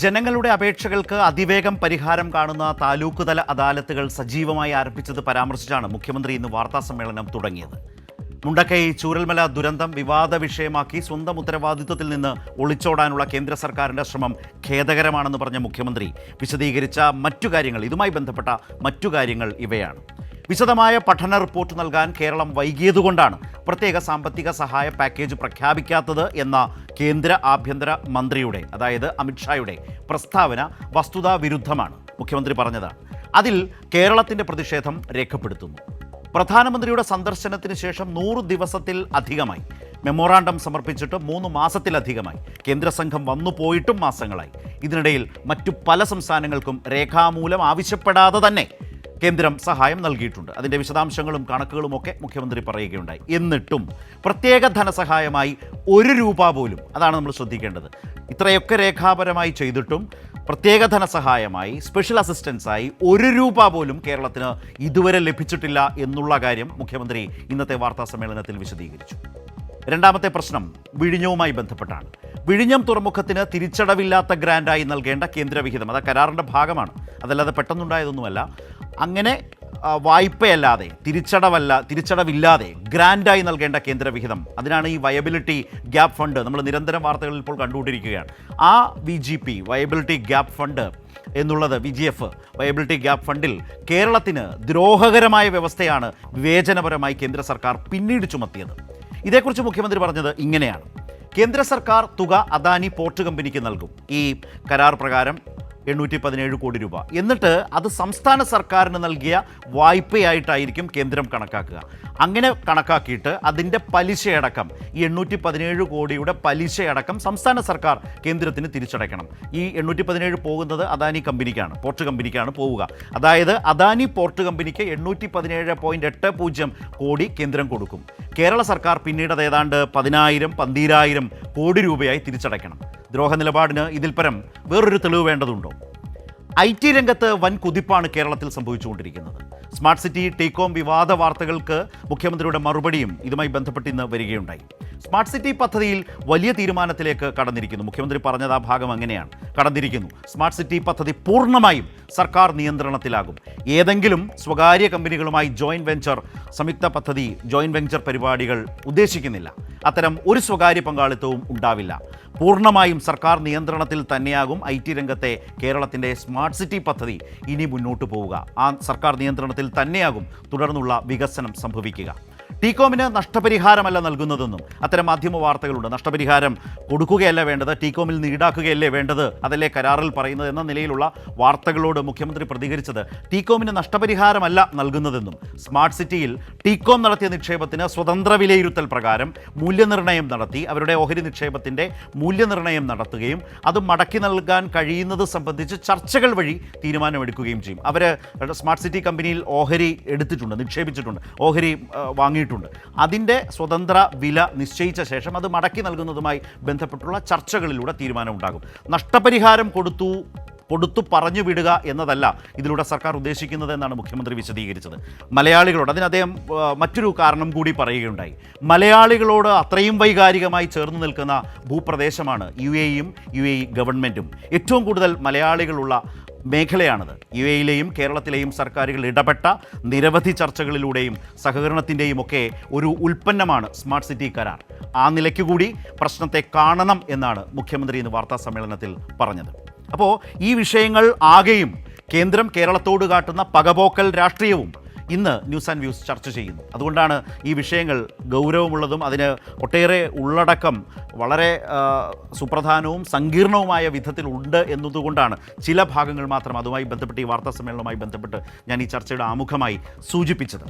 ജനങ്ങളുടെ അപേക്ഷകൾക്ക് അതിവേഗം പരിഹാരം കാണുന്ന താലൂക്ക് തല അദാലത്തുകൾ സജീവമായി ആരംഭിച്ചത് പരാമർശിച്ചാണ് മുഖ്യമന്ത്രി ഇന്ന് വാർത്താ സമ്മേളനം തുടങ്ങിയത്. മുണ്ടക്കൈ ചൂരൽമല ദുരന്തം വിവാദ വിഷയമാക്കി സ്വന്തം ഉത്തരവാദിത്വത്തിൽ നിന്ന് ഒളിച്ചോടാനുള്ള കേന്ദ്ര സർക്കാരിന്റെ ശ്രമം ഖേദകരമാണെന്ന് പറഞ്ഞ മുഖ്യമന്ത്രി വിശദീകരിച്ച മറ്റു കാര്യങ്ങൾ ഇതുമായി ബന്ധപ്പെട്ട മറ്റു കാര്യങ്ങൾ ഇവയാണ്. വിശദമായ പഠന റിപ്പോർട്ട് നൽകാൻ കേരളം വൈകിയതുകൊണ്ടാണ് പ്രത്യേക സാമ്പത്തിക സഹായ പാക്കേജ് പ്രഖ്യാപിക്കാത്തത് എന്ന കേന്ദ്ര ആഭ്യന്തര മന്ത്രിയുടെ അതായത് അമിത്ഷായുടെ പ്രസ്താവന വസ്തുതാ വിരുദ്ധമാണ് മുഖ്യമന്ത്രി പറഞ്ഞതാണ് അതിൽ കേരളത്തിന്റെ പ്രതിഷേധം രേഖപ്പെടുത്തുന്നു. പ്രധാനമന്ത്രിയുടെ സന്ദർശനത്തിന് ശേഷം നൂറ് ദിവസത്തിൽ അധികമായി മെമ്മോറാണ്ടം സമർപ്പിച്ചിട്ട് മൂന്ന് മാസത്തിലധികമായി കേന്ദ്ര സംഘം വന്നു പോയിട്ടും മാസങ്ങളായി. ഇതിനിടയിൽ മറ്റു പല സംസ്ഥാനങ്ങൾക്കും രേഖാമൂലം ആവശ്യപ്പെടാതെ തന്നെ കേന്ദ്രം സഹായം നൽകിയിട്ടുണ്ട്. അതിന്റെ വിശദാംശങ്ങളും കണക്കുകളും ഒക്കെ മുഖ്യമന്ത്രി പറയുകയുണ്ടായി. എന്നിട്ടും പ്രത്യേക ധനസഹായമായി ഒരു രൂപ പോലും അതാണ് നമ്മൾ ശ്രദ്ധിക്കേണ്ടത്. ഇത്രയൊക്കെ രേഖാപരമായി ചെയ്തിട്ടും പ്രത്യേക ധനസഹായമായി സ്പെഷ്യൽ അസിസ്റ്റൻസായി ഒരു രൂപ പോലും കേരളത്തിന് ഇതുവരെ ലഭിച്ചിട്ടില്ല എന്നുള്ള കാര്യം മുഖ്യമന്ത്രി ഇന്നത്തെ വാർത്താ സമ്മേളനത്തിൽ വിശദീകരിച്ചു. രണ്ടാമത്തെ പ്രശ്നം വിഴിഞ്ഞവുമായി ബന്ധപ്പെട്ടാണ്. വിഴിഞ്ഞം തുറമുഖത്തിന് തിരിച്ചടവില്ലാത്ത ഗ്രാൻഡായി നൽകേണ്ട കേന്ദ്രവിഹിതം അത് കരാറിന്റെ ഭാഗമാണ്. അതല്ലാതെ പെട്ടെന്നുണ്ടായതൊന്നുമല്ല. അങ്ങനെ വായ്പയല്ലാതെ തിരിച്ചടവല്ല തിരിച്ചടവില്ലാതെ ഗ്രാൻഡായി നൽകേണ്ട കേന്ദ്ര വിഹിതം. അതിനാണ് ഈ വയബിലിറ്റി ഗ്യാപ്പ് ഫണ്ട് നമ്മൾ നിരന്തരം വാർത്തകളിൽ ഇപ്പോൾ കണ്ടുകൊണ്ടിരിക്കുകയാണ്. ആ V G P viability gap fund എന്നുള്ളത് V G F viability gap ഫണ്ടിൽ കേരളത്തിന് ദ്രോഹകരമായ വ്യവസ്ഥയാണ് വിവേചനപരമായി കേന്ദ്ര സർക്കാർ പിന്നീട് ചുമത്തിയത്. ഇതേക്കുറിച്ച് മുഖ്യമന്ത്രി പറഞ്ഞത് ഇങ്ങനെയാണ്. കേന്ദ്ര സർക്കാർ തുക അദാനി പോർട്ട് കമ്പനിക്ക് നൽകും. ഈ കരാർ പ്രകാരം എണ്ണൂറ്റി പതിനേഴ് കോടി രൂപ. എന്നിട്ട് അത് സംസ്ഥാന സർക്കാരിന് നൽകിയ വായ്പയായിട്ടായിരിക്കും കേന്ദ്രം കണക്കാക്കുക. അങ്ങനെ കണക്കാക്കിയിട്ട് അതിന്റെ പലിശയടക്കം ഈ എണ്ണൂറ്റി പതിനേഴ് കോടിയുടെ പലിശയടക്കം സംസ്ഥാന സർക്കാർ കേന്ദ്രത്തിന് തിരിച്ചടയ്ക്കണം. ഈ എണ്ണൂറ്റി പതിനേഴ് പോകുന്നത് അദാനി കമ്പനിക്കാണ് പോർട്ട് കമ്പനിക്കാണ് പോവുക. അതായത് അദാനി പോർട്ട് കമ്പനിക്ക് എണ്ണൂറ്റി പതിനേഴ് പോയിന്റ് എട്ട് പൂജ്യം കോടി കേന്ദ്രം കൊടുക്കും. കേരള സർക്കാർ പിന്നീട് അത് ഏതാണ്ട് പതിനായിരം പന്തീരായിരം കോടി രൂപയായി തിരിച്ചടയ്ക്കണം. ദ്രോഹ നിലപാടിന് ഇതിൽ പരം വേറൊരു തെളിവ് വേണ്ടതുണ്ടോ? ഐ ടി രംഗത്ത് വൻ കുതിപ്പാണ് കേരളത്തിൽ സംഭവിച്ചുകൊണ്ടിരിക്കുന്നത്. സ്മാർട്ട് സിറ്റി ടേക്കോം വിവാദ വാർത്തകൾക്ക് മുഖ്യമന്ത്രിയുടെ മറുപടിയും ഇതുമായി ബന്ധപ്പെട്ട് ഇന്ന് വരികയുണ്ടായി. സ്മാർട്ട് സിറ്റി പദ്ധതിയിൽ വലിയ തീരുമാനത്തിലേക്ക് കടന്നിരിക്കുന്നു. മുഖ്യമന്ത്രി പറഞ്ഞത് ആ ഭാഗം അങ്ങനെയാണ്. കടന്നിരിക്കുന്നു. സ്മാർട്ട് സിറ്റി പദ്ധതി പൂർണമായും സർക്കാർ നിയന്ത്രണത്തിലാകും. ഏതെങ്കിലും സ്വകാര്യ കമ്പനികളുമായി ജോയിന്റ് വെഞ്ചർ സംയുക്ത പദ്ധതി ജോയിന്റ് വെഞ്ചർ പരിപാടികൾ ഉദ്ദേശിക്കുന്നില്ല. അത്തരം ഒരു സ്വകാര്യ പങ്കാളിത്തവും ഉണ്ടാവില്ല. പൂർണമായും സർക്കാർ നിയന്ത്രണത്തിൽ തന്നെയാകും ഐ ടി രംഗത്തെ കേരളത്തിന്റെ സ്മാർട്ട് സിറ്റി പദ്ധതി ഇനി മുന്നോട്ട് പോവുക. ആ സർക്കാർ നിയന്ത്രണത്തിൽ തന്നെയാകും തുടർന്നുള്ള വികസനം സംഭവിക്കുക. ടീകോമിന് നഷ്ടപരിഹാരമല്ല നൽകുന്നതെന്നും അത്തരം മാധ്യമ വാർത്തകളുണ്ട്. നഷ്ടപരിഹാരം കൊടുക്കുകയല്ല വേണ്ടത് ടീകോമിൽ നിന്ന് ഈടാക്കുകയല്ലേ വേണ്ടത് അതല്ലേ കരാറിൽ പറയുന്നത് എന്ന നിലയിലുള്ള വാർത്തകളോട് മുഖ്യമന്ത്രി പ്രതികരിച്ചത് ടീകോമിന് നഷ്ടപരിഹാരമല്ല നൽകുന്നതെന്നും. സ്മാർട്ട് സിറ്റിയിൽ ടീകോം നടത്തിയ നിക്ഷേപത്തിന് സ്വതന്ത്ര വിലയിരുത്തൽ പ്രകാരം മൂല്യനിർണയം നടത്തി അവരുടെ ഓഹരി നിക്ഷേപത്തിന്റെ മൂല്യനിർണയം നടത്തുകയും അത് മടക്കി നൽകാൻ കഴിയുന്നത് സംബന്ധിച്ച് ചർച്ചകൾ വഴി തീരുമാനമെടുക്കുകയും ചെയ്യും. അവർ സ്മാർട്ട് സിറ്റി കമ്പനിയിൽ ഓഹരി എടുത്തിട്ടുണ്ട് നിക്ഷേപിച്ചിട്ടുണ്ട്. ഓഹരി ആ, വാങ്ങിയിട്ടുണ്ട് അതിന്റെ സ്വതന്ത്ര വില നിശ്ചയിച്ച ശേഷം അത് മടക്കി നൽകുന്നതുമായി ബന്ധപ്പെട്ടുള്ള ചർച്ചകളിലൂടെ തീരുമാനമുണ്ടാകും നഷ്ടപരിഹാരം കൊടുത്തു കൊടുത്തു പറഞ്ഞു വിടുക എന്നതല്ല ഇതിലൂടെ സർക്കാർ ഉദ്ദേശിക്കുന്നത് എന്നാണ് മുഖ്യമന്ത്രി വിശദീകരിച്ചത്. മലയാളികളോട് അതിന് അദ്ദേഹം മറ്റൊരു കാരണം കൂടി പറയുകയുണ്ടായി. മലയാളികളോട് അത്രയും വൈകാരികമായി ചേർന്ന് നിൽക്കുന്ന ഭൂപ്രദേശമാണ് യു എയും യു എ ഗവൺമെന്റും ഏറ്റവും കൂടുതൽ മലയാളികളുള്ള മേഖലയാണത്. യു എയിലെയും കേരളത്തിലെയും സർക്കാരുകൾ ഇടപെട്ട നിരവധി ചർച്ചകളിലൂടെയും സഹകരണത്തിന്റെയും ഒക്കെ ഒരു ഉൽപ്പന്നമാണ് സ്മാർട്ട് സിറ്റി കരാർ. ആ നിലയ്ക്ക് കൂടി പ്രശ്നത്തെ കാണണം എന്നാണ് മുഖ്യമന്ത്രി ഇന്ന് വാർത്താ സമ്മേളനത്തിൽ പറഞ്ഞത്. അപ്പോൾ ഈ വിഷയങ്ങൾ ആകെയും കേന്ദ്രം കേരളത്തോട് കാട്ടുന്ന പകപോക്കൽ രാഷ്ട്രീയവും ഇന്ന് ന്യൂസ് ആൻഡ് വ്യൂസ് ചർച്ച ചെയ്യുന്നു. അതുകൊണ്ടാണ് ഈ വിഷയങ്ങൾ ഗൗരവമുള്ളതും അതിന് ഒട്ടേറെ ഉള്ളടക്കം വളരെ സുപ്രധാനവും സങ്കീർണവുമായ വിധത്തിൽ ഉണ്ട് എന്നതുകൊണ്ടാണ് ചില ഭാഗങ്ങൾ മാത്രം അതുമായി ബന്ധപ്പെട്ട് ഈ വാർത്താ സമ്മേളനവുമായി ബന്ധപ്പെട്ട് ഞാൻ ഈ ചർച്ചയുടെ ആമുഖമായി സൂചിപ്പിച്ചത്.